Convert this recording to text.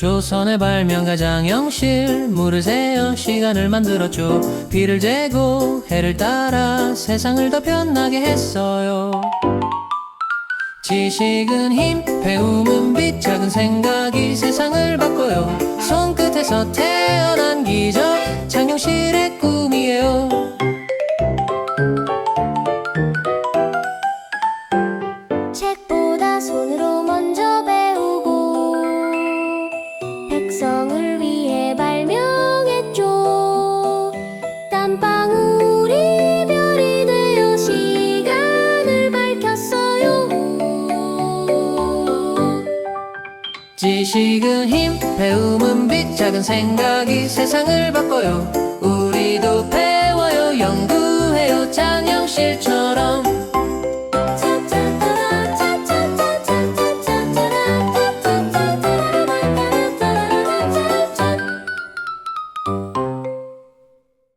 천의 발명가 장영실 물을 세어 시간을 만들었죠 비를 재고 해를 따라 세상을 더 편하게 했어요 지식은 힘, 배움은 빛, 작은 생각이 세상을 바꿔요. 손끝에서 태어난 기적, 장영실의 꿈이에요. 책보 백성을 위해 발명했죠 땀방울이 별이 되어 시간을 밝혔어요 지식은 힘, 배움은 빛, 작은 생각이 세상을 바꿔요.